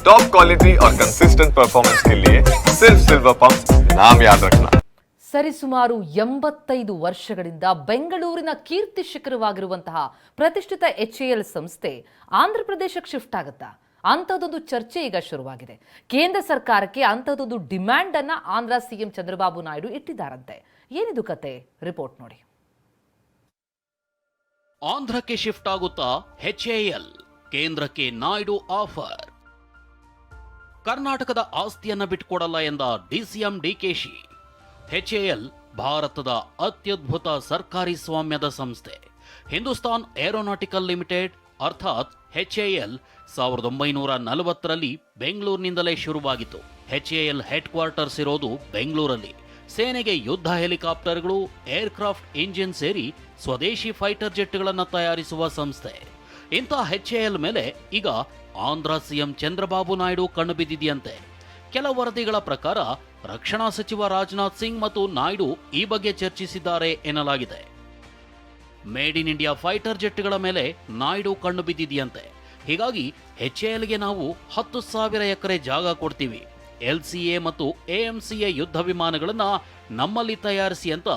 Top quality और consistent performance के लिए सिर्फ सिल्वर पंप नाम याद रखना ಸರಿಸುಮಾರು ಎಂಬತ್ತೈದು ವರ್ಷಗಳಿಂದ ಬೆಂಗಳೂರಿನ ಕೀರ್ತಿ ಶಿಖರವಾಗಿರುವಂತಹ ಪ್ರತಿಷ್ಠಿತ ಎಚ್ಎಎಲ್ ಸಂಸ್ಥೆ ಆಂಧ್ರ ಪ್ರದೇಶಕ್ಕೆ ಶಿಫ್ಟ್ ಆಗುತ್ತಾ ಅಂಥದ್ದೊಂದು ಚರ್ಚೆ ಈಗ ಶುರುವಾಗಿದೆ ಕೇಂದ್ರ ಸರ್ಕಾರಕ್ಕೆ ಅಂಥದ್ದೊಂದು ಡಿಮ್ಯಾಂಡ್ ಅನ್ನ ಆಂಧ್ರ ಸಿಎಂ ಚಂದ್ರಬಾಬು ನಾಯ್ಡು ಇಟ್ಟಿದ್ದಾರಂತೆ ಏನಿದು ಕತೆ ರಿಪೋರ್ಟ್ ನೋಡಿ ಆಂಧ್ರಕ್ಕೆ ಶಿಫ್ಟ್ ಆಗುತ್ತಾ ಎಚ್ಎಎಲ್ ಕೇಂದ್ರಕ್ಕೆ ನಾಯ್ಡು ಆಫರ್ ಕರ್ನಾಟಕದ ಆಸ್ತಿಯನ್ನ ಬಿಟ್ಕೊಡಲ್ಲ ಎಂದ ಡಿಸಿಎಂ ಡಿಕೆಶಿ. ಎಚ್ಎಎಲ್ ಭಾರತದ ಅತ್ಯದ್ಭುತ ಸರ್ಕಾರಿ ಸ್ವಾಮ್ಯದ ಸಂಸ್ಥೆ. ಹಿಂದೂಸ್ತಾನ್ ಏರೋನಾಟಿಕಲ್ ಲಿಮಿಟೆಡ್ ಅರ್ಥಾತ್ ಎಚ್ಎಎಲ್ ಸಾವಿರದ ಒಂಬೈನೂರ ನಲವತ್ತರಲ್ಲಿ ಬೆಂಗಳೂರಿನಿಂದಲೇ ಶುರುವಾಗಿತ್ತು. ಎಚ್ಎಎಲ್ ಹೆಡ್ ಕ್ವಾರ್ಟರ್ಸ್ ಇರೋದು ಬೆಂಗಳೂರಲ್ಲಿ. ಸೇನೆಗೆ ಯುದ್ಧ ಹೆಲಿಕಾಪ್ಟರ್ಗಳು, ಏರ್ಕ್ರಾಫ್ಟ್ ಇಂಜಿನ್ ಸೇರಿ ಸ್ವದೇಶಿ ಫೈಟರ್ ಜೆಟ್ಗಳನ್ನು ತಯಾರಿಸುವ ಸಂಸ್ಥೆ. ಇಂಥ ಎಚ್ಎಎಲ್ ಮೇಲೆ ಈಗ ಆಂಧ್ರ ಸಿಎಂ ಚಂದ್ರಬಾಬು ನಾಯ್ಡು ಕಣ್ಣು ಬಿದ್ದಿದೆಯಂತೆ. ಕೆಲ ವರದಿಗಳ ಪ್ರಕಾರ ರಕ್ಷಣಾ ಸಚಿವ ರಾಜನಾಥ್ ಸಿಂಗ್ ಮತ್ತು ನಾಯ್ಡು ಈ ಬಗ್ಗೆ ಚರ್ಚಿಸಿದ್ದಾರೆ ಎನ್ನಲಾಗಿದೆ. ಮೇಡ್ ಇನ್ ಇಂಡಿಯಾ ಫೈಟರ್ ಜೆಟ್ಗಳ ಮೇಲೆ ನಾಯ್ಡು ಕಣ್ಣು ಬಿದ್ದಿದೆಯಂತೆ. ಹೀಗಾಗಿ ಎಚ್ಎಎಲ್ಗೆ ನಾವು ಹತ್ತು ಸಾವಿರ ಎಕರೆ ಜಾಗ ಕೊಡ್ತೀವಿ. ಎಲ್ಸಿಎ ಮತ್ತು ಎಎಂಸಿಎ ಯುದ್ಧ ವಿಮಾನಗಳನ್ನು ನಮ್ಮಲ್ಲಿ ತಯಾರಿಸಿ ಅಂತ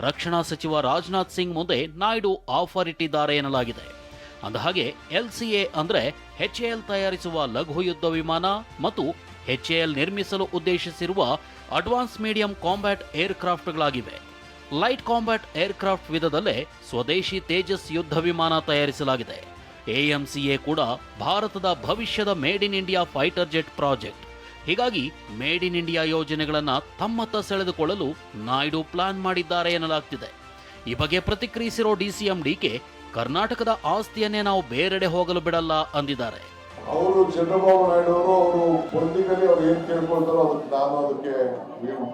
ರಕ್ಷಣಾ ಸಚಿವ ರಾಜನಾಥ್ ಸಿಂಗ್ ಮುಂದೆ ನಾಯ್ಡು ಆಫರ್ ಇಟ್ಟಿದ್ದಾರೆ ಎನ್ನಲಾಗಿದೆ. ಅಂದಹಾಗೆ ಎ ಅಂದ್ರೆ ಎಚ್ಎಎಲ್ ತಯಾರಿಸುವ ಲಘು ಯುದ್ಧ ವಿಮಾನ ಮತ್ತು ಎಚ್ಎಎಲ್ ನಿರ್ಮಿಸಲು ಉದ್ದೇಶಿಸಿರುವ ಅಡ್ವಾನ್ಸ್ ಮೀಡಿಯಂ ಕಾಂಬ್ಯಾಟ್ ಏರ್ಕ್ರಾಫ್ಟ್ಗಳಾಗಿವೆ. ಲೈಟ್ ಕಾಂಬ್ಯಾಟ್ ಏರ್ಕ್ರಾಫ್ಟ್ ವಿಧದಲ್ಲೇ ಸ್ವದೇಶಿ ತೇಜಸ್ ಯುದ್ಧ ವಿಮಾನ ತಯಾರಿಸಲಾಗಿದೆ. ಎಎಂಸಿಎ ಕೂಡ ಭಾರತದ ಭವಿಷ್ಯದ made in India fighter jet project. ಹೀಗಾಗಿ ಮೇಡ್ ಇನ್ ಇಂಡಿಯಾ ಯೋಜನೆಗಳನ್ನು ತಮ್ಮತ್ತ ಸೆಳೆದುಕೊಳ್ಳಲು ನಾಯ್ಡು ಪ್ಲಾನ್ ಮಾಡಿದ್ದಾರೆ ಎನ್ನಲಾಗ್ತಿದೆ. ಈ ಬಗ್ಗೆ ಪ್ರತಿಕ್ರಿಯಿಸಿರೋ ಡಿಸಿಎಂ ಡಿಕೆ ಕರ್ನಾಟಕದ ಆಸ್ತಿಯನ್ನೇ ನಾವು ಬೇರೆಡೆ ಹೋಗಲು ಬಿಡಲ್ಲ ಅಂದಿದ್ದಾರೆ. ಅವರು ಚಂದ್ರಬಾಬು ನಾಯ್ಡು ಅವರು ಅವರು ಪೊಲಿಟಿಕಲಿ ಅವ್ರು ಏನ್ ಕೇಳ್ಕೊಳ್ತಾರೋ ಅದಕ್ಕೆ ನಾನು ಅದಕ್ಕೆ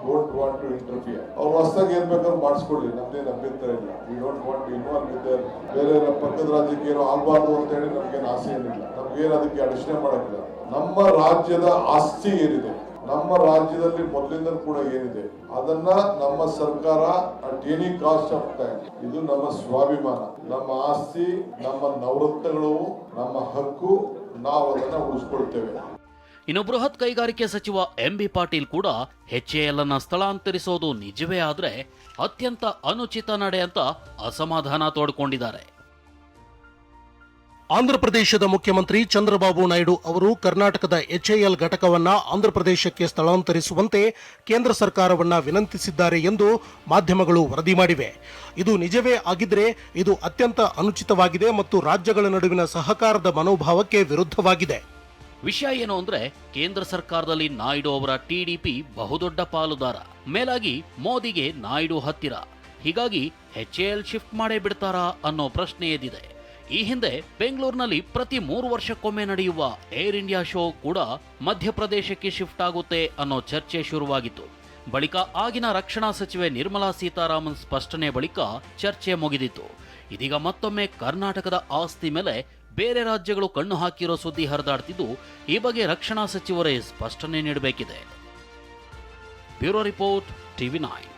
ಡೋಂಟ್ ವಾಂಟ್ ಟು ಇಂಟರ್ಫಿಯರ್ ಅವ್ರು ಹೊಸದಾಗಿ ಏನ್ ಬೇಕಾದ್ರೂ ಮಾಡಿಸ್ಕೊಳ್ಳಿ ನಮ್ದೇನು ಅಭ್ಯಂತರ ಇಲ್ಲ. We don't want involve with ಬೇರೆ ನಮ್ಮ ಪಕ್ಕದ ರಾಜ್ಯಕ್ಕೆ ಏನೋ ಆಗ್ಬಾರ್ದು ಅಂತ ಹೇಳಿ ನಮ್ಗೇನು ಆಸೆ ಏನಿಲ್ಲ ನಮ್ಗೇನು ಅದಕ್ಕೆ ಅಡಚಣೆ ಮಾಡೋಕ್ಕಿಲ್ಲ. ನಮ್ಮ ರಾಜ್ಯದ ಆಸ್ತಿ ಏನಿದೆ? ನಮ್ಮ ರಾಜ್ಯದಲ್ಲಿ ಮೊದಲಿಂದ ಕೂಡ ಏನಿದೆ, ಅದನ್ನ ನಮ್ಮ ಸರ್ಕಾರ at any cost of time ಇದು ನಮ್ಮ ಸ್ವಾಭಿಮಾನ. ನಮ್ಮ ಆಸ್ತಿ, ನಮ್ಮ ನವರತ್ನಗಳು, ನಮ್ಮ ಹಕ್ಕು, ನಾವು ಅದನ್ನ ಉಳಿಸ್ಕೊಳ್ತೇವೆ. ಇನ್ನು ಬೃಹತ್ ಕೈಗಾರಿಕೆ ಸಚಿವ ಎಂ ಬಿ ಪಾಟೀಲ್ ಕೂಡ ಎಚ್ಎಎಲ್ ಅನ್ನ ಸ್ಥಳಾಂತರಿಸೋದು ನಿಜವೇ ಆದ್ರೆ ಅತ್ಯಂತ ಅನುಚಿತ ನಡೆ ಅಂತ ಅಸಮಾಧಾನ ತೋಡ್ಕೊಂಡಿದ್ದಾರೆ. ಆಂಧ್ರಪ್ರದೇಶದ ಮುಖ್ಯಮಂತ್ರಿ ಚಂದ್ರಬಾಬು ನಾಯ್ಡು ಅವರು ಕರ್ನಾಟಕದ ಎಚ್ಎಎಲ್ ಘಟಕವನ್ನು ಆಂಧ್ರಪ್ರದೇಶಕ್ಕೆ ಸ್ಥಳಾಂತರಿಸುವಂತೆ ಕೇಂದ್ರ ಸರ್ಕಾರವನ್ನ ವಿನಂತಿಸಿದ್ದಾರೆ ಎಂದು ಮಾಧ್ಯಮಗಳು ವರದಿ ಮಾಡಿವೆ. ಇದು ನಿಜವೇ ಆಗಿದ್ರೆ ಇದು ಅತ್ಯಂತ ಅನುಚಿತವಾಗಿದೆ ಮತ್ತು ರಾಜ್ಯಗಳ ನಡುವಿನ ಸಹಕಾರದ ಮನೋಭಾವಕ್ಕೆ ವಿರುದ್ಧವಾಗಿದೆ. ವಿಷಯ ಏನು ಅಂದ್ರೆ ಕೇಂದ್ರ ಸರ್ಕಾರದಲ್ಲಿ ನಾಯ್ಡು ಅವರ ಟಿಡಿಪಿ ಬಹುದೊಡ್ಡ ಪಾಲುದಾರ. ಮೇಲಾಗಿ ಮೋದಿಗೆ ನಾಯ್ಡು ಹತ್ತಿರ. ಹೀಗಾಗಿ ಎಚ್ಎಎಲ್ ಶಿಫ್ಟ್ ಮಾಡೇ ಬಿಡ್ತಾರಾ ಅನ್ನೋ ಪ್ರಶ್ನೆ ಎದ್ದಿದೆ. ಈ ಹಿಂದೆ ಬೆಂಗಳೂರಿನಲ್ಲಿ ಪ್ರತಿ ಮೂರು ವರ್ಷಕ್ಕೊಮ್ಮೆ ನಡೆಯುವ ಏರ್ ಇಂಡಿಯಾ ಶೋ ಕೂಡ ಮಧ್ಯಪ್ರದೇಶಕ್ಕೆ ಶಿಫ್ಟ್ ಆಗುತ್ತೆ ಅನ್ನೋ ಚರ್ಚೆ ಶುರುವಾಗಿತ್ತು. ಬಳಿಕ ಆಗಿನ ರಕ್ಷಣಾ ಸಚಿವೆ ನಿರ್ಮಲಾ ಸೀತಾರಾಮನ್ ಸ್ಪಷ್ಟನೆ ಬಳಿಕ ಚರ್ಚೆ ಮುಗಿದಿತ್ತು. ಇದೀಗ ಮತ್ತೊಮ್ಮೆ ಕರ್ನಾಟಕದ ಆಸ್ತಿ ಮೇಲೆ ಬೇರೆ ರಾಜ್ಯಗಳು ಕಣ್ಣು ಹಾಕಿರೋ ಸುದ್ದಿ ಹರಿದಾಡ್ತಿದ್ದು, ಈ ಬಗ್ಗೆ ರಕ್ಷಣಾ ಸಚಿವರೇ ಸ್ಪಷ್ಟನೆ ನೀಡಬೇಕಿದೆ. Bureau report TV nine.